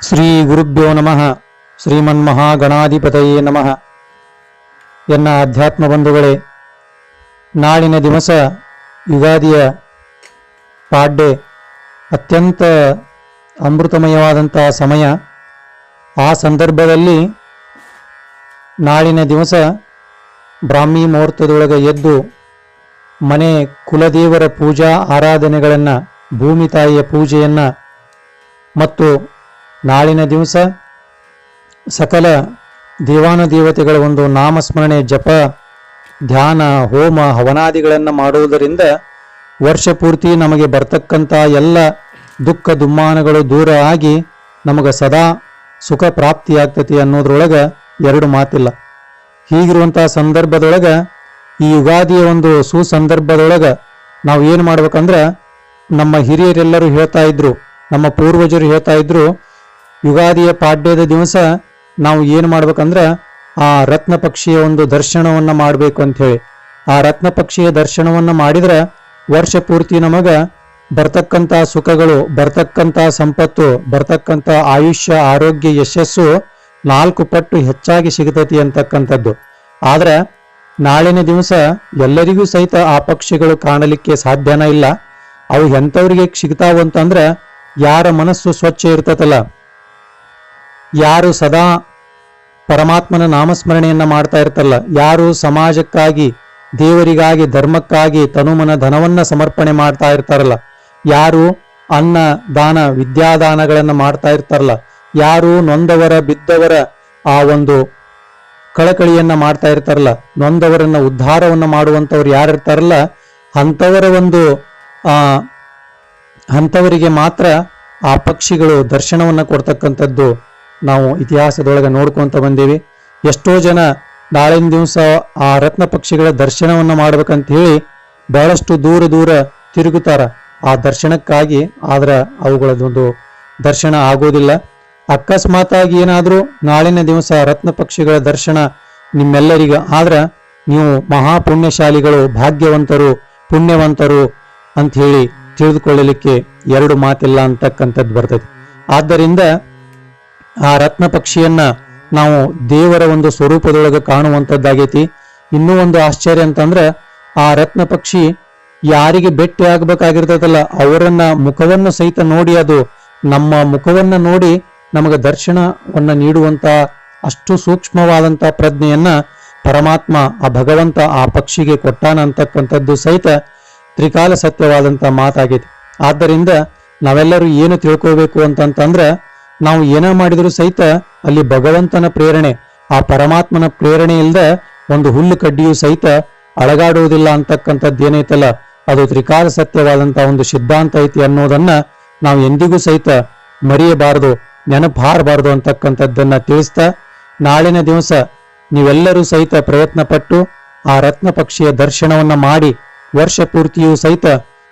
ಶ್ರೀ ಗುರುಭ್ಯೋ ನಮಃ. ಶ್ರೀಮನ್ಮಹಾಗಣಾಧಿಪತಯೇ ನಮಃ. ಎನ್ನ ಅಧ್ಯಾತ್ಮ ಬಂಧುಗಳೇ, ನಾಳಿನ ದಿವಸ ಯುಗಾದಿಯ ಪಾಡ್ಡೆ ಅತ್ಯಂತ ಅಮೃತಮಯವಾದಂತಹ ಸಮಯ. ಆ ಸಂದರ್ಭದಲ್ಲಿ ನಾಳಿನ ದಿವಸ ಬ್ರಾಹ್ಮಿ ಮುಹೂರ್ತದೊಳಗೆ ಎದ್ದು ಮನೆ ಕುಲದೇವರ ಪೂಜಾ ಆರಾಧನೆಗಳನ್ನು, ಭೂಮಿ ತಾಯಿಯ ಪೂಜೆಯನ್ನು ಮತ್ತು ನಾಳಿನ ದಿವಸ ಸಕಲ ದೇವಾನುದೇವತೆಗಳ ಒಂದು ನಾಮಸ್ಮರಣೆ, ಜಪ, ಧ್ಯಾನ, ಹೋಮ, ಹವನಾದಿಗಳನ್ನು ಮಾಡುವುದರಿಂದ ವರ್ಷ ಪೂರ್ತಿ ನಮಗೆ ಬರ್ತಕ್ಕಂಥ ಎಲ್ಲ ದುಃಖ ದುಮ್ಮಾನಗಳು ದೂರ ಆಗಿ ನಮಗೆ ಸದಾ ಸುಖ ಪ್ರಾಪ್ತಿಯಾಗ್ತತಿ ಅನ್ನೋದ್ರೊಳಗೆ ಎರಡು ಮಾತಿಲ್ಲ. ಹೀಗಿರುವಂಥ ಸಂದರ್ಭದೊಳಗೆ ಈ ಯುಗಾದಿಯ ಒಂದು ಸುಸಂದರ್ಭದೊಳಗೆ ನಾವು ಏನು ಮಾಡ್ಬೇಕಂದ್ರೆ ನಮ್ಮ ಹಿರಿಯರೆಲ್ಲರೂ ಹೇಳ್ತಾ ಇದ್ರು, ನಮ್ಮ ಪೂರ್ವಜರು ಹೇಳ್ತಾ ಇದ್ರು ಯುಗಾದಿಯ ಪಾಡ್ಯದ ದಿವಸ ನಾವು ಏನು ಮಾಡ್ಬೇಕಂದ್ರೆ ಆ ರತ್ನ ಪಕ್ಷಿಯ ಒಂದು ದರ್ಶನವನ್ನು ಮಾಡಬೇಕು ಅಂತ ಹೇಳಿ. ಆ ರತ್ನ ಪಕ್ಷಿಯ ದರ್ಶನವನ್ನು ಮಾಡಿದ್ರೆ ವರ್ಷ ಪೂರ್ತಿ ನಮಗ ಬರ್ತಕ್ಕಂಥ ಸುಖಗಳು ಬರ್ತಕ್ಕಂಥ ಸಂಪತ್ತು ಬರ್ತಕ್ಕಂಥ ಆಯುಷ್ಯ, ಆರೋಗ್ಯ, ಯಶಸ್ಸು ನಾಲ್ಕು ಪಟ್ಟು ಹೆಚ್ಚಾಗಿ ಸಿಗತೈತಿ ಅಂತಕ್ಕಂಥದ್ದು. ಆದ್ರೆ ನಾಳಿನ ದಿವಸ ಎಲ್ಲರಿಗೂ ಸಹಿತ ಆ ಪಕ್ಷಿಗಳು ಕಾಣಲಿಕ್ಕೆ ಸಾಧ್ಯನ ಇಲ್ಲ. ಅವು ಎಂಥವ್ರಿಗೆ ಸಿಗ್ತಾವು ಅಂತಂದ್ರೆ ಯಾರ ಮನಸ್ಸು ಸ್ವಚ್ಛ ಇರ್ತತಲ್ಲ? ಯಾರು ಸದಾ ಪರಮಾತ್ಮನ ನಾಮಸ್ಮರಣೆಯನ್ನು ಮಾಡ್ತಾ ಇರ್ತಲ್ಲ ಯಾರು ಸಮಾಜಕ್ಕಾಗಿ, ದೇವರಿಗಾಗಿ, ಧರ್ಮಕ್ಕಾಗಿ ತನುಮನ ಧನವನ್ನ ಸಮರ್ಪಣೆ ಮಾಡ್ತಾ ಇರ್ತಾರಲ್ಲ, ಯಾರು ಅನ್ನ, ದಾನ, ವಿದ್ಯಾದಾನಗಳನ್ನು ಮಾಡ್ತಾ ಇರ್ತಾರಲ್ಲ, ಯಾರು ನೊಂದವರ ಬಿದ್ದವರ ಆ ಒಂದು ಕಳಕಳಿಯನ್ನ ಮಾಡ್ತಾ ಇರ್ತಾರಲ್ಲ, ನೊಂದವರನ್ನ ಉದ್ಧಾರವನ್ನ ಮಾಡುವಂಥವ್ರು ಯಾರಿರ್ತಾರಲ್ಲ, ಅಂಥವರ ಒಂದು, ಆ, ಅಂಥವರಿಗೆ ಮಾತ್ರ ಆ ಪಕ್ಷಿಗಳು ದರ್ಶನವನ್ನು ಕೊಡ್ತಕ್ಕಂಥದ್ದು ನಾವು ಇತಿಹಾಸದೊಳಗೆ ನೋಡ್ಕೊಂತ ಬಂದೀವಿ. ಎಷ್ಟೋ ಜನ ನಾಳಿನ ದಿವಸ ಆ ರತ್ನ ಪಕ್ಷಿಗಳ ದರ್ಶನವನ್ನು ಮಾಡ್ಬೇಕಂತ ಹೇಳಿ ಬಹಳಷ್ಟು ದೂರ ದೂರ ತಿರುಗುತ್ತಾರ. ಆ ದರ್ಶನಕ್ಕಾಗಿ ಆದ್ರೆ ಅವುಗಳದೊಂದು ದರ್ಶನ ಆಗೋದಿಲ್ಲ. ಅಕಸ್ಮಾತಾಗಿ ಏನಾದರೂ ನಾಳಿನ ದಿವಸ ರತ್ನ ಪಕ್ಷಿಗಳ ದರ್ಶನ ನಿಮ್ಮೆಲ್ಲರಿಗ ಆದ್ರೆ ನೀವು ಮಹಾ ಪುಣ್ಯಶಾಲಿಗಳು ಭಾಗ್ಯವಂತರು, ಪುಣ್ಯವಂತರು ಅಂತ ಹೇಳಿ ತಿಳಿದುಕೊಳ್ಳಲಿಕ್ಕೆ ಎರಡು ಮಾತಿಲ್ಲ ಅಂತಕ್ಕಂಥದ್ದು ಬರ್ತದೆ. ಆದ್ದರಿಂದ ಆ ರತ್ನ ಪಕ್ಷಿಯನ್ನ ನಾವು ದೇವರ ಒಂದು ಸ್ವರೂಪದೊಳಗೆ ಕಾಣುವಂಥದ್ದಾಗೈತಿ. ಇನ್ನೂ ಒಂದು ಆಶ್ಚರ್ಯ ಅಂತಂದ್ರೆ, ಆ ರತ್ನ ಪಕ್ಷಿ ಯಾರಿಗೆ ಭೇಟಿ ಆಗ್ಬೇಕಾಗಿರ್ತದಲ್ಲ ಅವರನ್ನ ಮುಖವನ್ನು ಸಹಿತ ನೋಡಿ ಅದು ನಮ್ಮ ಮುಖವನ್ನ ನೋಡಿ ನಮಗೆ ದರ್ಶನವನ್ನ ನೀಡುವಂತ ಅಷ್ಟು ಸೂಕ್ಷ್ಮವಾದಂತ ಪ್ರಜ್ಞೆಯನ್ನ ಪರಮಾತ್ಮ ಆ ಭಗವಂತ ಆ ಪಕ್ಷಿಗೆ ಕೊಟ್ಟಾನ ಅಂತಕ್ಕಂಥದ್ದು ಸಹಿತ ತ್ರಿಕಾಲ ಸತ್ಯವಾದಂತ ಮಾತಾಗಿದೆ ಆದ್ದರಿಂದ ನಾವೆಲ್ಲರೂ ಏನು ತಿಳ್ಕೋಬೇಕು ಅಂತಂತಂದ್ರ ನಾವು ಏನೇ ಮಾಡಿದರೂ ಸಹಿತ ಅಲ್ಲಿ ಭಗವಂತನ ಪ್ರೇರಣೆ, ಆ ಪರಮಾತ್ಮನ ಪ್ರೇರಣೆ ಇಲ್ಲದ ಒಂದು ಹುಲ್ಲು ಕಡ್ಡಿಯೂ ಸಹಿತ ಅಳಗಾಡುವುದಿಲ್ಲ ಅಂತಕ್ಕಂಥದ್ದು ಏನೈತಲ್ಲ ಅದು ತ್ರಿಕಾಲ ಸತ್ಯವಾದಂತ ಒಂದು ಸಿದ್ಧಾಂತ ಐತಿ ಅನ್ನೋದನ್ನ ನಾವು ಎಂದಿಗೂ ಸಹಿತ ಮರೆಯಬಾರದು, ನೆನಪಾರಬಾರದು ಅಂತಕ್ಕಂಥದ್ದನ್ನ ತಿಳಿಸ್ತಾ, ನಾಳಿನ ದಿವಸ ನೀವೆಲ್ಲರೂ ಸಹಿತ ಪ್ರಯತ್ನ ಪಟ್ಟು ಆ ರತ್ನ ಪಕ್ಷಿಯ ದರ್ಶನವನ್ನ ಮಾಡಿ, ವರ್ಷ ಪೂರ್ತಿಯೂ ಸಹಿತ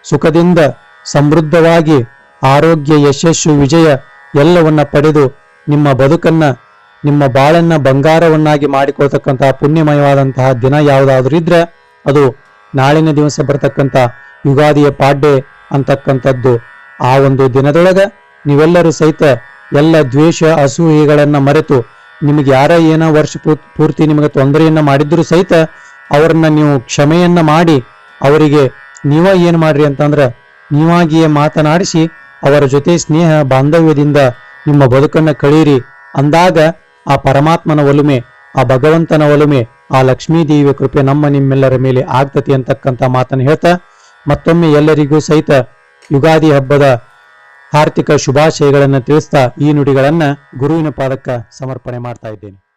ಸುಖದಿಂದ ಸಮೃದ್ಧವಾಗಿ ಆರೋಗ್ಯ ಯಶಸ್ಸು ವಿಜಯ ಎಲ್ಲವನ್ನ ಪಡೆದು ನಿಮ್ಮ ಬದುಕನ್ನ, ನಿಮ್ಮ ಬಾಳನ್ನ ಬಂಗಾರವನ್ನಾಗಿ ಮಾಡಿಕೊಳ್ತಕ್ಕಂತಹ ಪುಣ್ಯಮಯವಾದಂತಹ ದಿನ ಯಾವುದಾದ್ರೂ ಇದ್ರೆ ಅದು ನಾಳಿನ ದಿವಸ ಬರತಕ್ಕಂಥ ಯುಗಾದಿಯ ಪಾಡ್ಡೆ ಅಂತಕ್ಕಂಥದ್ದು. ಆ ಒಂದು ದಿನದೊಳಗೆ ನೀವೆಲ್ಲರೂ ಸಹಿತ ಎಲ್ಲ ದ್ವೇಷ, ಅಸೂಯೆಗಳನ್ನ ಮರೆತು ನಿಮಗೆ ಯಾರ ಏನೋ ವರ್ಷ ಪೂರ್- ಪೂರ್ತಿ ನಿಮಗೆ ತೊಂದರೆಯನ್ನ ಮಾಡಿದ್ರು ಸಹಿತ ಅವರನ್ನ ನೀವು ಕ್ಷಮೆಯನ್ನ ಮಾಡಿ ಅವರಿಗೆ ನೀವ ಏನ್ ಮಾಡ್ರಿ ಅಂತಂದ್ರೆ ನೀವಾಗಿಯೇ ಮಾತನಾಡಿಸಿ ಅವರ ಜೊತೆ ಸ್ನೇಹ, ಬಾಂಧವ್ಯದಿಂದ ನಿಮ್ಮ ಬದುಕನ್ನು ಕಳೀರಿ. ಅಂದಾಗ ಆ ಪರಮಾತ್ಮನ ಒಲುಮೆ, ಆ ಭಗವಂತನ ಒಲುಮೆ, ಆ ಲಕ್ಷ್ಮೀ ದೇವಿಯ ಕೃಪೆ ನಮ್ಮ ನಿಮ್ಮೆಲ್ಲರ ಮೇಲೆ ಆಗ್ತತಿ ಅಂತಕ್ಕಂಥ ಮಾತನ್ನು ಹೇಳ್ತಾ, ಮತ್ತೊಮ್ಮೆ ಎಲ್ಲರಿಗೂ ಸಹಿತ ಯುಗಾದಿ ಹಬ್ಬದ ಆರ್ಥಿಕ ಶುಭಾಶಯಗಳನ್ನು ತಿಳಿಸ್ತಾ ಈ ನುಡಿಗಳನ್ನ ಗುರುವಿನ ಪಾದಕ್ಕ ಸಮರ್ಪಣೆ ಮಾಡ್ತಾ ಇದ್ದೇನೆ.